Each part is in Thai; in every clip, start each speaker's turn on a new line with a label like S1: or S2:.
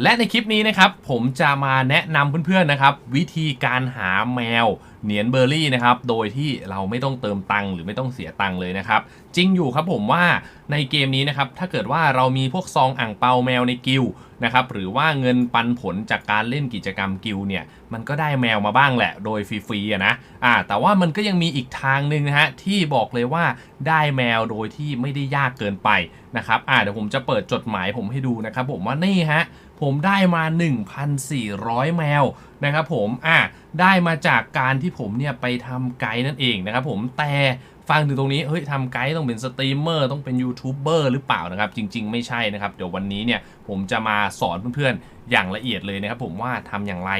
S1: และในคลิปนี้นะครับผมจะมาแนะนำเพื่อนๆนะครับ วิธีการหาแมว เหนียนเบอร์รี่นะครับ โดยที่เราไม่ต้องเติมตังค์หรือไม่ต้องเสียตังค์เลยนะครับ จริงอยู่ครับผมว่าในเกมนี้นะครับ ถ้าเกิดว่าเรามีพวกซองอ่างเปาแมวในกิลนะครับ หรือว่าเงินปันผลจากการเล่นกิจกรรมกิลเนี่ย มันก็ได้แมวมาบ้างแหละ โดยฟรีๆนะอ่าแต่ว่ามันก็ยังมีอีกทางหนึ่งนะฮะที่บอกเลยว่าได้แมวโดยที่ไม่ได้ยากเกินไปนะครับอ่าเดี๋ยวผมจะเปิดจดหมายผมให้ดูนะครับผมว่านี่ฮะผมได้มา 1,400 แมว นะครับผมอะได้มาจากการที่ผมเนี่ยไปทำไกด์นั่นเองนะครับผมแต่ฟังถึงตรงนี้เฮ้ยทำไกด์ต้องเป็นสตรีมเมอร์ต้องเป็นยูทูบเบอร์หรือเปล่านะครับ จริง ๆ ไม่ใช่นะครับ เดี๋ยววันนี้เนี่ยผมจะมาสอนเพื่อนๆ อย่างละเอียดเลยนะครับผมว่าทำอย่างไร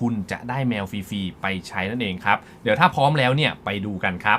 S1: คุณจะได้แมวฟรีๆไปใช้นั่นเองครับ เดี๋ยวถ้าพร้อมแล้วเนี่ยไปดูกันครับ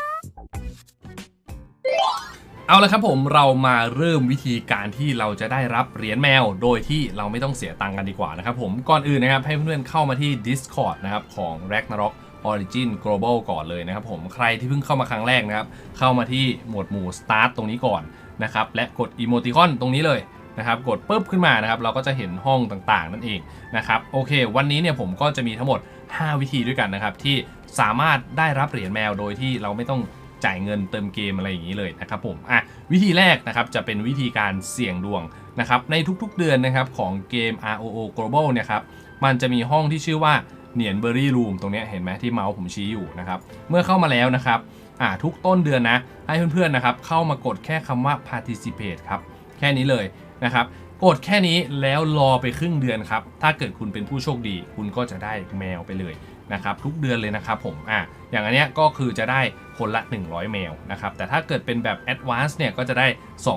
S1: เอาละครับผมเรามาเริ่มวิธีการที่เราจะได้รับเหรียญแมว โดยที่เราไม่ต้องเสียตังค์กันดีกว่านะครับผมก่อนอื่นนะครับให้เพื่อนๆเข้ามาที่ Discord นะครับของ Ragnarok Origin Global ก่อนเลยนะครับผมใครที่เพิ่งเข้ามาครั้งแรกนะครับ เข้ามาที่หมวดหมู่ Start ตรงนี้ก่อนนะครับและกด Emoticon ตรงนี้เลยนะครับกดปุ๊บขึ้นมานะครับเราก็จะเห็นห้องต่างๆ นั่นเองนะครับโอเค วันนี้เนี่ยผมก็จะมีทั้งหมด 5 วิธีด้วยกันนะครับที่สามารถได้รับเหรียญแมวโดยที่เราไม่ต้อง จ่ายเงินเติมเกมอะไรอย่างนี้เลยนะครับผมอะวิธีแรกนะครับจะเป็นวิธีการเสี่ยงดวงนะครับในทุกๆเดือนนะครับของเกม ROO Global เนี่ยครับมันจะมีห้องที่ชื่อว่าเนียนเบอร์รี่รูมตรงนี้เห็นไหมที่เมาส์ผมชี้อยู่นะครับเมื่อเข้ามาแล้วนะครับอะทุกต้นเดือนนะ ให้เพื่อนๆนะครับเข้ามากดแค่คำว่า participate ครับแค่นี้เลยนะครับกดแค่นี้แล้วรอไปครึ่งเดือนครับ ถ้าเกิดคุณเป็นผู้โชคดี คุณก็จะได้แมวไปเลย นะครับทุกเดือนเลยนะครับผมอะอย่างอันเนี้ยก็คือจะได้คนละ 100 แมวนะครับแต่ถ้าเกิดเป็นแบบ Advanced เนี่ยก็จะได้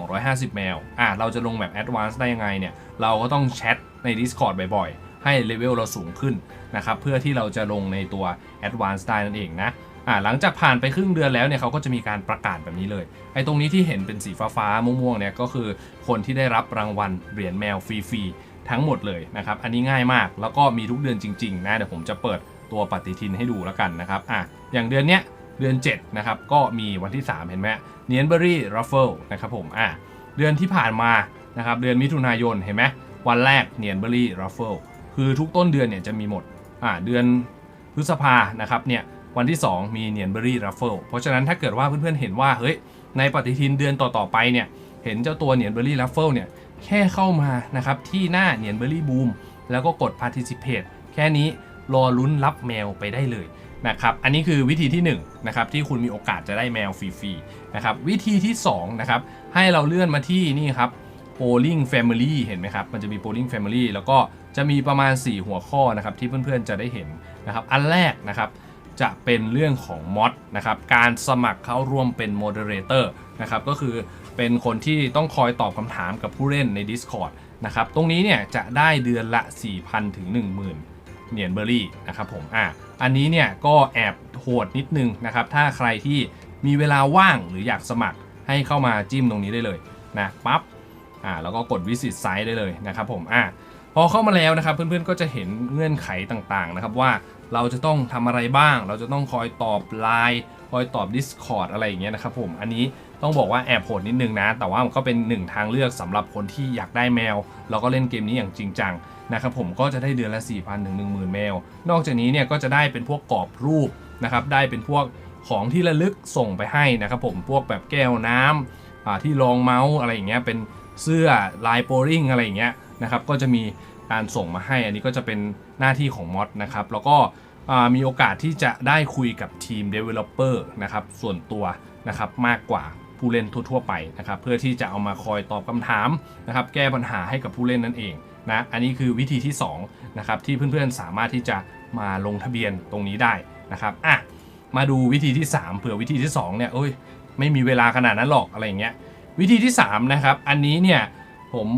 S1: 250 แมวอะเราจะลงแบบ Advanced ได้ยังไงเนี่ยเราก็ต้องแชทใน Discord บ่อยๆ ให้เลเวลเราสูงขึ้นนะครับเพื่อที่เราจะลงในตัว Advanced ได้นั่นเองนะอะหลังจากผ่านไปครึ่งเดือนแล้วเนี่ยเขาก็จะมีการประกาศแบบนี้เลยไอ้ตรงนี้ที่เห็นเป็นสีฟ้าๆม่วงๆเนี่ยก็คือคนที่ได้รับรางวัลเหรียญแมวฟรีๆ ทั้งหมดเลยนะครับ อันนี้ง่ายมากแล้วก็มีทุกเดือนจริงๆนะเดี๋ยวผมจะเปิดตัวปฏิทินให้ดูแล้วกันนะครับอะอย่างเดือนเนี้ยเดือน 7 นะครับ ก็มีวันที่ 3 เห็นไหมเนียนเบอรี่รัฟเฟิลนะครับผมอะเดือนที่ผ่านมานะครับเดือนมิถุนายนเห็นไหมวันแรกเนียนเบอรี่รัฟเฟิลคือทุกต้นเดือนเนี่ยจะมีหมดอะเดือนพฤษภานะครับเนี่ยวันที่ 2 มีเนียนเบอรี่รัฟเฟิลเพราะฉะนั้นถ้าเกิดว่าเพื่อนๆเห็นว่าเฮ้ยในปฏิทินเดือนต่อๆไปเนี่ยเห็นเจ้าตัวเนียนเบอรี่รัฟเฟิลเนี่ย แค่เข้ามานะครับที่หน้าเนียนเบอร์รี่บูมแล้วก็กด participate แค่นี้รอลุ้นรับแมวไปได้เลยนะครับอันนี้คือวิธีที่1นะครับที่คุณมีโอกาสจะได้แมวฟรีๆนะครับวิธีที่2นะครับให้เราเลื่อนมาที่นี่ครับ polling family เห็นไหมครับมันจะมี polling family แล้วก็จะมีประมาณ 4 หัวข้อนะครับที่เพื่อนๆจะได้เห็นนะครับอันแรกนะครับ จะเป็นเรื่องของมอดนะครับการสมัครเข้าร่วมเป็น moderator นะครับก็คือเป็นคนที่ต้องคอยตอบคำถามกับผู้เล่นใน Discord นะครับตรงนี้เนี่ยจะได้เดือนละ 4,000 ถึง 10,000เหนียนเบอร์รี่นะครับผมอะอันนี้เนี่ยก็แอบโหดนิดนึงนะครับถ้าใครที่มีเวลาว่างหรืออยากสมัครให้เข้ามาจิ้มตรงนี้ได้เลยนะปั๊บอ่าแล้วก็กด visit site ได้เลยนะครับผมอะพอเข้ามาแล้วนะครับเพื่อนๆก็จะเห็นเงื่อนไขต่างๆนะครับว่า เราจะต้องทำอะไรบ้าง เราจะต้องคอยตอบไลน์คอยตอบ Discord อะไรอย่างเงี้ยนะครับผม อันนี้ต้องบอกว่าแอบโหดนิดนึงนะ แต่ว่ามันก็เป็นหนึ่งทางเลือกสำหรับคนที่อยากได้แมวแล้วก็เล่นเกมนี้อย่างจริงจังนะครับผมก็จะได้เดือนละ 4,000 ถึง 10,000 แมว นอกจากนี้เนี่ยก็จะได้เป็นพวกกรอบรูปนะครับ ได้เป็นพวกของที่ระลึกส่งไปให้นะครับผม พวกแบบแก้วน้ำอ่าที่รองเมาส์อะไรอย่างเงี้ย เป็นเสื้อลายโปริงอะไรอย่างเงี้ยนะครับ ก็จะมี การส่งมาให้ อันนี้ก็จะเป็นหน้าที่ของมอดนะครับ แล้วก็มีโอกาสที่จะได้คุยกับทีม Developer นะครับส่วนตัวนะครับมากกว่าผู้เล่นทั่วๆไปนะครับเพื่อที่จะเอามาคอยตอบคำถามนะครับแก้ปัญหาให้กับผู้เล่นนั่นเองนะอันนี้คือวิธีที่2นะครับที่เพื่อนๆสามารถที่จะมาลงทะเบียนตรงนี้ได้นะครับอะมาดูวิธีที่ 3 เผื่อวิธีที่2เนี่ยเอ้ยไม่มีเวลาขนาดนั้นหรอกอะไรอย่างเงี้ยวิธีที่3นะครับอันนี้เนี่ย ผม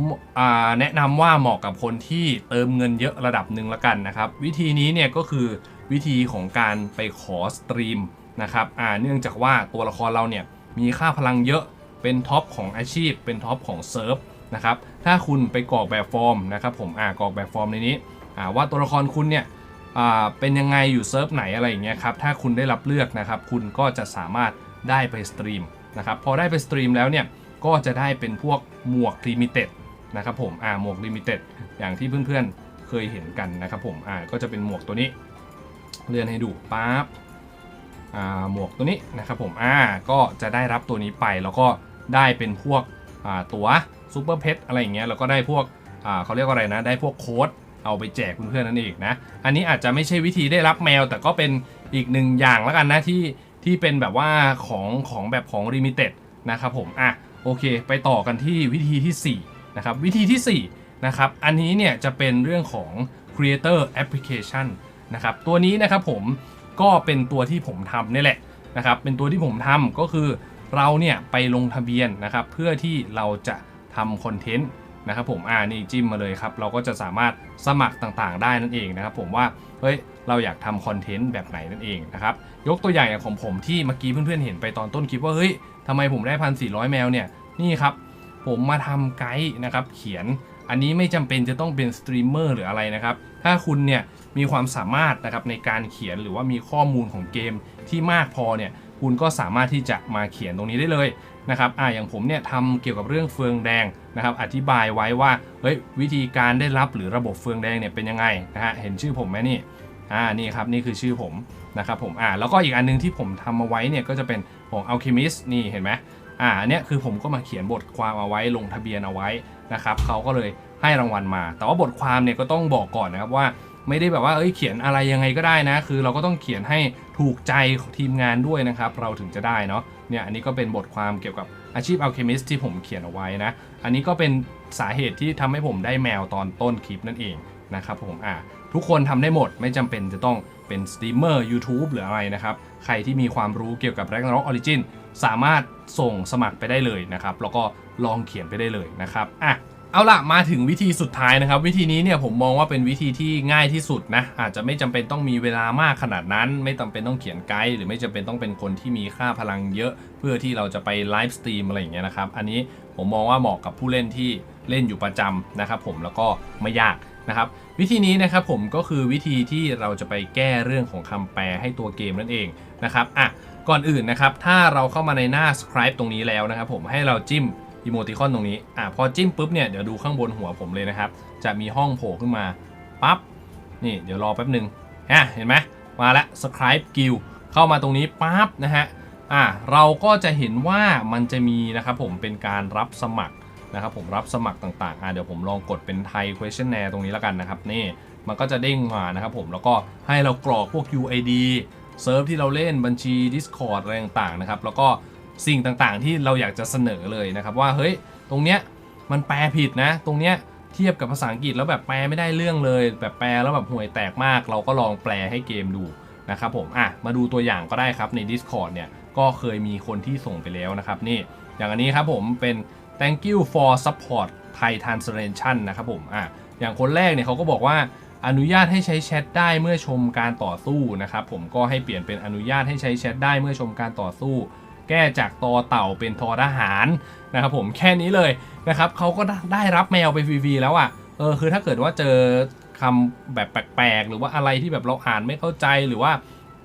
S1: แนะนำว่าเหมาะกับคนที่เติมเงินเยอะระดับหนึ่งละกันนะครับ วิธีนี้เนี่ยก็คือวิธีของการไปขอสตรีมนะครับเนื่องจากว่าตัวละครเราเนี่ยมีค่าพลังเยอะเป็นท็อปของอาชีพ เป็นท็อปของเซิร์ฟนะครับถ้าคุณไปกรอกแบบฟอร์มนะครับผมอ่ากรอกแบบฟอร์มในนี้ว่าตัวละครคุณเนี่ยเป็นยังไงอยู่เซิร์ฟไหนอะไรอย่างเงี้ยครับถ้าคุณได้รับเลือกนะครับคุณก็จะสามารถได้ไปสตรีมนะครับพอได้ไปสตรีมแล้วเนี่ย ก็จะได้เป็นพวกหมวกลิมิเต็ดนะครับผมอ่าหมวกลิมิเต็ดอย่างที่เพื่อนๆเคยเห็นกันนะครับผมอ่าก็จะเป็นหมวกตัวนี้ เลื่อนให้ดูปั๊บอ่าหมวกตัวนี้นะครับผมอ่าก็จะได้รับตัวนี้ไปแล้วก็ได้เป็นพวกอ่าตัวซูเปอร์เพชอะไรอย่างเงี้ยแล้วก็ได้พวกอ่าเขาเรียกว่าอะไรนะได้พวกโค้ดเอาไปแจกเพื่อนๆนั่นเองนะ อันนี้อาจจะไม่ใช่วิธีได้รับแมว แต่ก็เป็นอีกหนึ่งอย่างแล้วกันนะที่ที่เป็นแบบว่าของของแบบของลิมิเต็ดนะครับผมอะ โอเค ไปต่อกันที่วิธีที่4นะครับวิธีที่4นะครับอันนี้เนี่ยจะเป็นเรื่องของ Creator Application นะครับตัวนี้นะครับผมก็เป็นตัวที่ผมทำนี่แหละนะครับเป็นตัวที่ผมทำก็คือเราเนี่ยไปลงทะเบียนนะครับเพื่อที่เราจะทำคอนเทนต์นะครับผมอ่านี่จิ้มมาเลยครับ เราก็จะสามารถสมัครต่างๆ ได้นั่นเองนะครับผมว่าเฮ้ยเราอยากทำคอนเทนต์แบบไหนนั่นเองนะครับ ยกตัวอย่างอย่างของผมที่เมื่อกี้เพื่อนๆเห็นไปตอนต้นคลิปว่าเฮ้ยทำไมผมได้พันสี่ร้อยแมวเนี่ยนี่ครับผมมาทำไกด์นะครับเขียนอันนี้ไม่จำเป็นจะต้องเป็นสตรีมเมอร์หรืออะไรนะครับถ้าคุณเนี่ยมีความสามารถนะครับในการเขียนหรือว่ามีข้อมูลของเกมที่มากพอเนี่ยคุณก็สามารถที่จะมาเขียนตรงนี้ได้เลยนะครับอ่าอย่างผมเนี่ยทำเกี่ยวกับเรื่องเฟืองแดงนะครับ อธิบายไว้ว่าเฮ้ยวิธีการได้รับหรือระบบเฟืองแดงเนี่ยเป็นยังไงนะฮะเห็นชื่อผมไหมนี่อ่านี่ครับนี่คือชื่อผม นะครับผมอ่าแล้วก็อีกอันนึงที่ผมทำมาไว้เนี่ยก็จะเป็นของ Alchemist นี่เห็นไหมอ่าอันเนี้ยคือผมก็มาเขียนบทความเอาไว้ลงทะเบียนเอาไว้นะครับเขาก็เลยให้รางวัลมา แต่ว่าบทความเนี่ยก็ต้องบอกก่อนนะครับว่าไม่ได้แบบว่าเอ้ยเขียนอะไรยังไงก็ได้นะ คือเราก็ต้องเขียนให้ถูกใจทีมงานด้วยนะครับ เราถึงจะได้เนาะเนี่ยอันนี้ก็เป็นบทความเกี่ยวกับอาชีพอัลเคมิสที่ผมเขียนเอาไว้นะ อันนี้ก็เป็นสาเหตุที่ทำให้ผมได้แมวตอนต้นคลิปนั่นเองนะครับผมอ่าทุกคนทำได้หมดไม่จำเป็นจะต้อง เป็นสตรีมเมอร์ YouTube หรืออะไรนะครับ ใครที่มีความรู้เกี่ยวกับ Ragnarok Origin สามารถส่งสมัครไปได้เลยนะครับ แล้วก็ลองเขียนไปได้เลยนะครับอะเอาล่ะ มาถึงวิธีสุดท้ายนะครับ วิธีนี้เนี่ยผมมองว่าเป็นวิธีที่ง่ายที่สุดนะ อาจจะไม่จำเป็นต้องมีเวลามากขนาดนั้น ไม่จำเป็นต้องเขียนไกด์หรือไม่จำเป็นต้องเป็นคนที่มีค่าพลังเยอะ เพื่อที่เราจะไปไลฟ์สตรีมอะไรอย่างเงี้ยนะครับ อันนี้ผมมองว่าเหมาะกับผู้เล่นที่เล่นอยู่ประจำนะครับผมแล้วก็ไม่ยาก นะครับวิธีนี้นะครับผมก็คือวิธีที่เราจะไปแก้เรื่องของคำแปลให้ตัวเกมนั่นเองนะครับอะก่อนอื่นนะครับถ้าเราเข้ามาในหน้า scribe ตรงนี้แล้วนะครับผมให้เราจิ้มอีโมติคอนตรงนี้อะพอจิ้มปุ๊บเนี่ยเดี๋ยวดูข้างบนหัวผมเลยนะครับ จะมีห้องโผล่ขึ้นมาปั๊บนี่เดี๋ยวรอแป๊บหนึ่งฮะเห็นไหมมาล้ว scribe guild เข้ามาตรงนี้ปั๊บนะฮะอะเราก็จะเห็นว่ามันจะมีนะครับผมเป็นการรับสมัคร นะครับผมรับสมัครต่างๆอะเดี๋ยวผมลองกดเป็นไทย questionnaire ตรงนี้แล้วกันนะครับนี่มันก็จะเด้งมานะครับผมแล้วก็ให้เรากรอกพวก UID เซิร์ฟที่เราเล่นบัญชี Discord อะไรต่างๆนะครับแล้วก็สิ่งต่างๆที่เราอยากจะเสนอเลยนะครับว่าเฮ้ยตรงเนี้ยมันแปลผิดนะ ตรงเนี้ยเทียบกับภาษาอังกฤษแล้วแบบแปลไม่ได้เรื่องเลย แบบแปลแล้วแบบห่วยแตกมาก เราก็ลองแปลให้เกมดูนะครับผมอะมาดูตัวอย่างก็ได้ครับใน Discord เนี่ยก็เคยมีคนที่ส่งไปแล้วนะครับนี่อย่างอันนี้ครับผมเป็น thank you for support Thai translation นะครับผมอะอย่างคนแรกเนี่ยเขาก็บอกว่าอนุญาตให้ใช้แชทได้เมื่อชมการต่อสู้นะครับผมก็ให้เปลี่ยนเป็นอนุญาตให้ใช้แชทได้เมื่อชมการต่อสู้ แก้จากตอเต่าเป็นทอทหารนะครับผมแค่นี้เลยนะครับเขาก็ได้รับแมวไปฟรีๆแล้วอะ่ะเออคือถ้าเกิดว่าเจอคำแบบแปลกๆ หรือว่าอะไรที่แบบเราอ่านไม่เข้าใจหรือว่า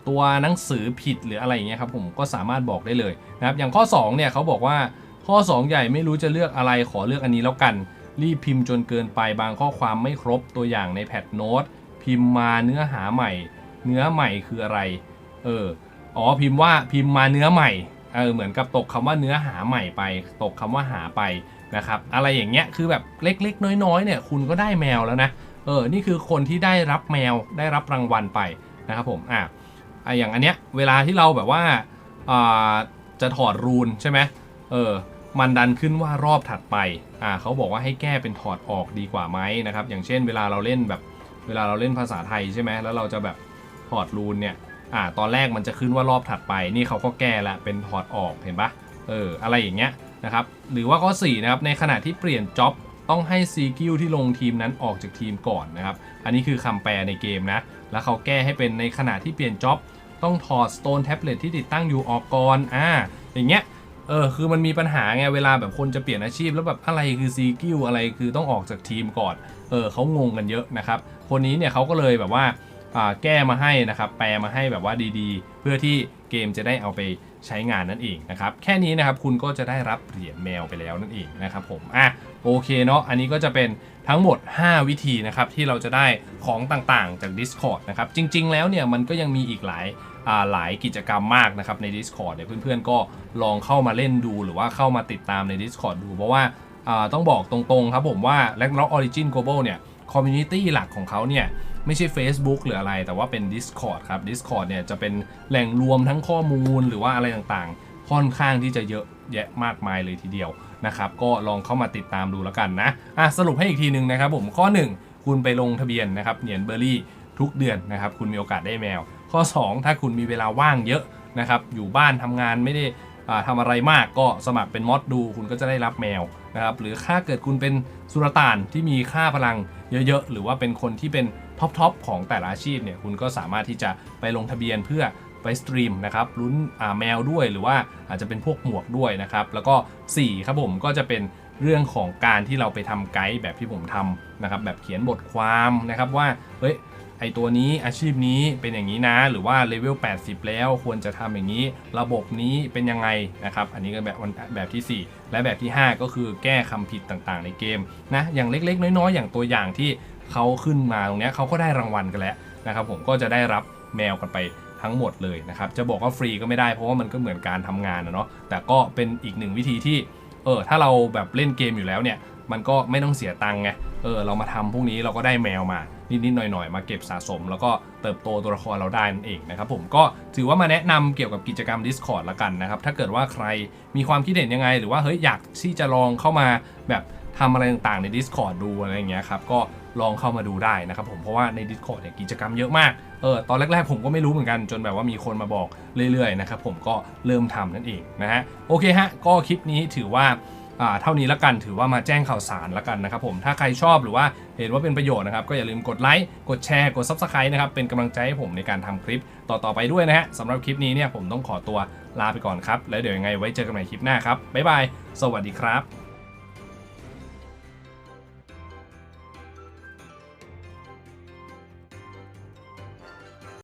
S1: ตัวหนังสือผิดหรืออะไรอย่างเงี้ยครับผมก็สามารถบอกได้เลยนะครับอย่างข้อ2เนี่ยเขาบอกว่า ข้อ 2 ใหญ่ไม่รู้จะเลือกอะไรขอเลือกอันนี้แล้วกัน รีบพิมพ์จนเกินไปบางข้อความไม่ครบตัวอย่างในแพทโน้ตพิมพ์มาเนื้อหาใหม่ เนื้อใหม่คืออะไร เอออ๋อพิมพ์ว่าพิมพ์มาเนื้อใหม่เออเหมือนกับตกคำว่าเนื้อหาใหม่ไป ตกคำว่าหาไปนะครับ อะไรอย่างเงี้ยคือแบบเล็กๆ น้อยๆเนี่ยคุณก็ได้แมวแล้วนะเออนี่คือคนที่ได้รับแมวได้รับรางวัลไปนะครับผมอะอะอย่างอันเนี้ยเวลาที่เราแบบว่าอ่าจะถอดรูนใช่ไหมเออ มันดันขึ้นว่ารอบถัดไปอ่าเขาบอกว่าให้แก้เป็นถอดออกดีกว่าไหมนะครับ อย่างเช่นเวลาเราเล่นแบบ เวลาเราเล่นภาษาไทยใช่ไหมแล้วเราจะแบบถอดรูนเนี่ยอ่าตอนแรกมันจะขึ้นว่ารอบถัดไป นี่เขาก็แก้ละเป็นถอดออกเห็นปะเอออะไรอย่างเงี้ยนะครับหรือว่าข้อ4นะครับในขณะที่เปลี่ยนจ็อบต้องให้ซีกิลที่ลงทีมนั้นออกจากทีมก่อนนะครับ อันนี้คือคำแปลในเกมนะ แล้วเขาแก้ให้เป็นในขณะที่เปลี่ยนจ็อบต้องถอด Stone Tablet ที่ติดตั้งอยู่ออกก่อนอ่าอย่างเงี้ย เออคือมันมีปัญหาไงเวลาแบบคนจะเปลี่ยนอาชีพแล้วแบบอะไรคือซีกิลอะไรคือต้องออกจากทีมก่อนเออเขางงกันเยอะนะครับ คนนี้เนี่ยเขาก็เลยแบบว่าอ่าแก้มาให้นะครับ แปลมาให้แบบว่าดีๆ เพื่อที่เกมจะได้เอาไปใช้งานนั่นเองนะครับ แค่นี้นะครับคุณก็จะได้รับเหรียญแมวไปแล้วนั่นเองนะครับผมอะโอเคเนาะอันนี้ก็จะเป็นทั้งหมด 5 วิธีนะครับที่เราจะได้ของต่างๆจาก Discord นะครับจริง ๆ แล้วเนี่ยมันก็ยังมีอีกหลาย หลายกิจกรรมมากนะครับใน Discord เนี่ยเพื่อนๆก็ลองเข้ามาเล่นดูหรือว่าเข้ามาติดตามใน Discord ดู เพราะว่าต้องบอกตรงๆครับผมว่า Ragnarok Origin Global เนี่ยคอมมูนิตี้หลักของเขาเนี่ยไม่ใช่ Facebook หรืออะไรแต่ว่าเป็น Discord ครับ Discord เนี่ยจะเป็นแหล่งรวมทั้งข้อมูลหรือว่าอะไรต่างๆ ค่อนข้างที่จะเยอะแยะมากมายเลยทีเดียวนะครับก็ลองเข้ามาติดตามดูแล้วกันนะอะสรุปให้อีกทีหนึ่งนะครับผมข้อ 1 คุณไปลงทะเบียนนะครับเหรียญเบอร์รี่ทุกเดือนนะครับคุณมีโอกาสได้แมว ข้อ 2 ถ้าคุณมีเวลาว่างเยอะนะครับ อยู่บ้านทำงานไม่ได้อ่าทำอะไรมากก็สมัครเป็นมอดดู คุณก็จะได้รับแมวนะครับ หรือถ้าเกิดคุณเป็นสุลต่านที่มีค่าพลังเยอะๆ หรือว่าเป็นคนที่เป็นท็อปทอปของแต่ละอาชีพเนี่ยคุณก็สามารถที่จะไปลงทะเบียนเพื่อไปสตรีมนะครับลุ้นแมวด้วยหรือว่าอาจจะเป็นพวกหมวกด้วยนะครับ แล้วก็ 4 ครับผมก็จะเป็นเรื่องของการที่เราไปทำไกด์แบบที่ผมทำนะครับแบบเขียนบทความนะครับว่าเฮ้ย ไอตัวนี้อาชีพนี้เป็นอย่างนี้นะ หรือว่าเลเวล 80 แล้วควรจะทำอย่างนี้ ระบบนี้เป็นยังไงนะครับ อันนี้ก็แบบแบบที่ 4 และแบบที่ 5 ก็คือแก้คำผิดต่างๆ ในเกมนะ อย่างเล็กๆ น้อยๆ อย่างตัวอย่างที่เขาขึ้นมาตรงนี้เขาก็ได้รางวัลกันแล้วนะครับ ผมก็จะได้รับแมวกันไปทั้งหมดเลยนะครับ จะบอกว่าฟรีก็ไม่ได้เพราะว่ามันก็เหมือนการทำงานนะเนาะ แต่ก็เป็นอีกหนึ่งวิธีที่ เออ ถ้าเราแบบเล่นเกมอยู่แล้วเนี่ย มันก็ไม่ต้องเสียตังค์ไง เออ เรามาทำพวกนี้เราก็ได้แมวมา นิดๆหน่อยๆ มาเก็บสะสม แล้วก็เติบโตตัวละครเราได้นั่นเองนะครับผมก็ถือว่ามาแนะนำเกี่ยวกับกิจกรรม Discord ละกันนะครับถ้าเกิดว่าใครมีความคิดเห็นยังไง หรือว่าเฮ้ยอยากที่จะลองเข้ามาแบบทำอะไรต่างๆใน Discord ดูอะไรอย่างเงี้ยครับก็ลองเข้ามาดูได้นะครับผมเพราะว่าใน Discord เนี่ยกิจกรรมเยอะมากเออตอนแรกๆผมก็ไม่รู้เหมือนกันจนแบบว่ามีคนมาบอกเรื่อยๆนะครับผมก็เริ่มทำนั่นเองนะฮะโอเคฮะก็คลิปนี้ถือว่า เท่านี้ละกันถือว่ามาแจ้งข่าวสารละกันนะครับผมถ้าใครชอบหรือว่าเห็นว่าเป็นประโยชน์นะครับก็อย่าลืมกดไลค์กดแชร์กด Subscribe นะครับเป็นกำลังใจให้ผมในการทำคลิปต่อๆไปด้วยนะฮะสำหรับคลิปนี้เนี่ยผมต้องขอตัวลาไปก่อนครับแล้วเดี๋ยวยังไงไว้เจอกันใหม่คลิปหน้าครับบ๊ายบายสวัสดีครับ